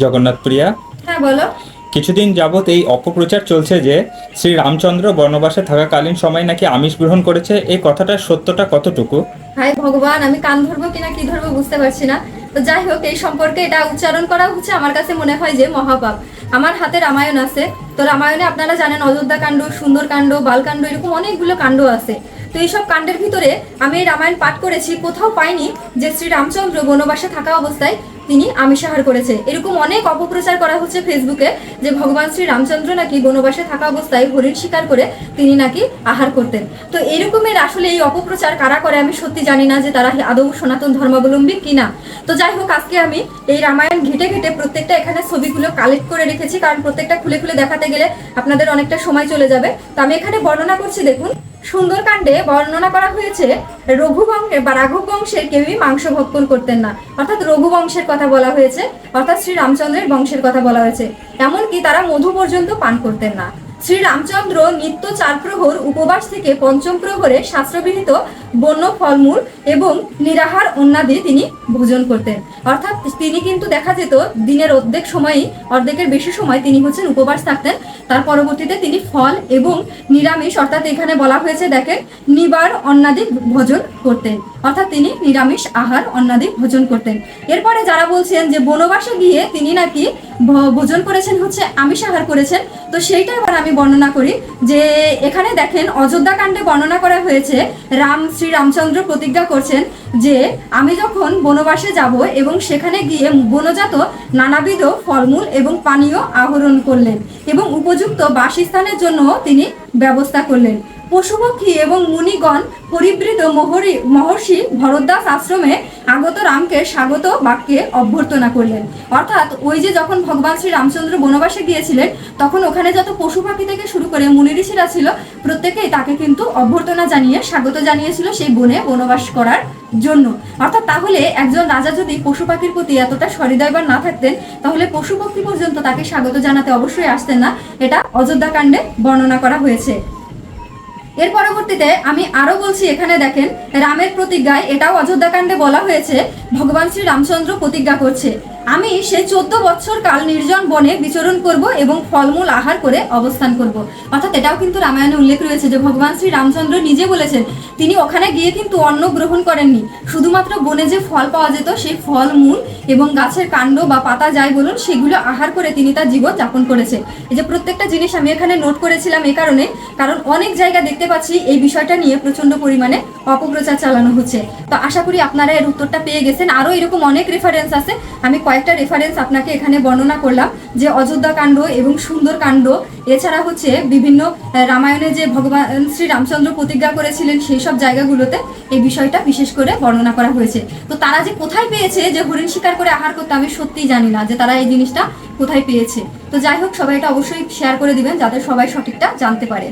জগন্নাথ প্রিয়া। হ্যাঁ বলো। কিছুদিন যাবৎ এই অপপ্রচার চলছে যে শ্রী রামচন্দ্র বনবাসে থাকাকালীন সময় নাকি আমিষ গ্রহণ করেছে এই কথাটার সত্যটা কতটুকু? হাই ভগবান আমি কান ধরবো কিনা কি ধরবো বুঝতে পারছি না। তো যাই হোক এই সম্পর্কে এটা উচ্চারণ করা হচ্ছে। আমার কাছে মনে হয় যে মহাপাপ। আমার হাতে রামায়ণ আছে। তো রামায়ণে আপনারা জানেন অযোধ্যা কাণ্ড সুন্দর কাণ্ড বালকাণ্ড এরকম অনেকগুলো কাণ্ড আছে। তো এইসব কাণ্ডের ভিতরে আমি এই রামায়ণ পাঠ করেছি। কোথাও পাইনি যে শ্রী রামচন্দ্র বনবাসে থাকা অবস্থায় তিনি আমিষাহার করেছে এরকম অনেক অপপ্রচার করা হচ্ছে ফেসবুকে যে ভগবান শ্রী রামচন্দ্র নাকি বনবাসে থাকা অবস্থায় হরিণ শিকার করে তিনি নাকি আহার করতেন। তো এরকমের আসলে এই অপপ্রচার কারা করে আমি সত্যি জানি না যে তারা আদৌ সনাতন ধর্মাবলম্বী কিনা। তো যাই হোক, আজকে আমি এই রামায়ণ ঘেটে ঘেটে প্রত্যেকটা এখানে ছবিগুলো কালেক্ট করে রেখেছি, কারণ প্রত্যেকটা খুলে খুলে দেখাতে গেলে আপনাদের অনেকটা সময় চলে যাবে। তো আমি এখানে বর্ণনা করছি, দেখুন। সুন্দরকাণ্ডে বর্ণনা করা হয়েছে, রঘুবংশে বা রাঘব বংশের কেউই মাংস ভক্ষণ করতেন না। অর্থাৎ রঘুবংশের কথা বলা হয়েছে, অর্থাৎ শ্রী রামচন্দ্রের বংশের কথা বলা হয়েছে। এমনকি তারা মধু পর্যন্ত পান করতেন না। শ্রী রামচন্দ্র নিত্য চার প্রহর উপবাস থেকে পঞ্চম প্রহরে শাস্ত্রবিহিত বন্য ফলমূল এবং নিরাহার অন্যাদি তিনি ভোজন করতেন। অর্থাৎ তিনি কিন্তু দেখা যেত দিনের অর্ধেক সময়ই, অর্ধেকের বেশি সময় তিনি হচ্ছেন উপবাস থাকতেন। তার পরবর্তীতে তিনি ফল এবং নিরামিষ, অর্থাৎ এখানে বলা হয়েছে, দেখেন, নিবার অন্নাদি ভোজন করতেন। অর্থাৎ তিনি নিরামিষ আহার অন্নাদি ভোজন করতেন। এরপরে যারা বলছেন যে বনবাসে গিয়ে তিনি নাকি ভোজন করেছেন, হচ্ছে আমিষ আহার করেছেন, তো সেইটা এবার আমি বর্ণনা করি যে এখানে দেখেন, অযোধ্যা কাণ্ডে বর্ণনা করা হয়েছে, রাম শ্রী রামচন্দ্র প্রতিজ্ঞা করছেন যে আমি যখন বনবাসে যাব এবং সেখানে গিয়ে বনজাত নানাবিধ ফলমূল এবং পানীয় আহরণ করলেন এবং উপযুক্ত বাসস্থানের জন্য তিনি ব্যবস্থা করলেন। পশুপক্ষী এবং মুনিগণ পরিবৃত মহরি, মহর্ষি ভরদ্দাস আশ্রমে আগত রামকে স্বাগত বাক্যে অভ্যর্থনা করলেন। অর্থাৎ ওই যে যখন ভগবান শ্রী রামচন্দ্র বনবাসে গিয়েছিলেন, তখন ওখানে যত পশু পাখি থেকে শুরু করে মুনি ঋষিরা ছিল, প্রত্যেকেই তাকে কিন্তু অভ্যর্থনা জানিয়ে, স্বাগত জানিয়েছিল সেই বনে বনবাস করার জন্য। অর্থাৎ তাহলে একজন রাজা যদি পশু পাখির প্রতি এতটা সহৃদয়বান না থাকতেন, তাহলে পশু পক্ষী পর্যন্ত তাকে স্বাগত জানাতে অবশ্যই আসতেন না। এটা অযোধ্যা কাণ্ডে বর্ণনা করা হয়েছে। এর পরবর্তীতে আমি আরও বলছি, এখানে দেখেন, রামের প্রতিজ্ঞায় এটাও অযোধ্যাকাণ্ডে বলা হয়েছে, ভগবান শ্রী রামচন্দ্র প্রতিজ্ঞা করছে। আমি সে চোদ্দ বছর কাল নির্জন বনে বিচরণ করব এবং ফলমূল আহার করে অবস্থান করব। অর্থাৎ এটাও কিন্তু রামায়ণে উল্লেখ রয়েছে যে ভগবান শ্রী রামচন্দ্র নিজে বলেছেন, তিনি ওখানে গিয়ে কিন্তু অন্ন গ্রহণ করেননি। শুধুমাত্র বনে যে ফল পাওয়া যেত, সেই ফল, মূল এবং গাছের কাণ্ড বা পাতা যাই বলুন, সেগুলো আহার করে তিনি তার জীবন যাপন করেছে এই যে প্রত্যেকটা জিনিস আমি এখানে নোট করেছিলাম এ কারণে, কারণ অনেক জায়গা দেখতে পাচ্ছি এই বিষয়টা নিয়ে প্রচণ্ড পরিমাণে অপপ্রচার চালানো হচ্ছে। তো আশা করি আপনারা এর উত্তরটা পেয়ে গেছেন। আরও এরকম অনেক রেফারেন্স আছে, আমি কয়েকটা রেফারেন্স আপনাকে এখানে বর্ণনা করলাম, যে অযোধ্যা কাণ্ড এবং সুন্দর কাণ্ড। এছাড়া হচ্ছে বিভিন্ন রামায়ণে যে ভগবান শ্রী রামচন্দ্র প্রতিজ্ঞা করেছিলেন সেই সব জায়গাগুলোতে এই বিষয়টা বিশেষ করে বর্ণনা করা হয়েছে। তো তারা যে কোথায় পেয়েছে, যে হরিণ শিকার করে আহার করতে, আমি সত্যিই জানি না যে তারা এই জিনিসটা কোথায় পেয়েছে। তো যাই হোক, সবাই এটা অবশ্যই শেয়ার করে দিবেন যাতে সবাই সঠিকটা জানতে পারে।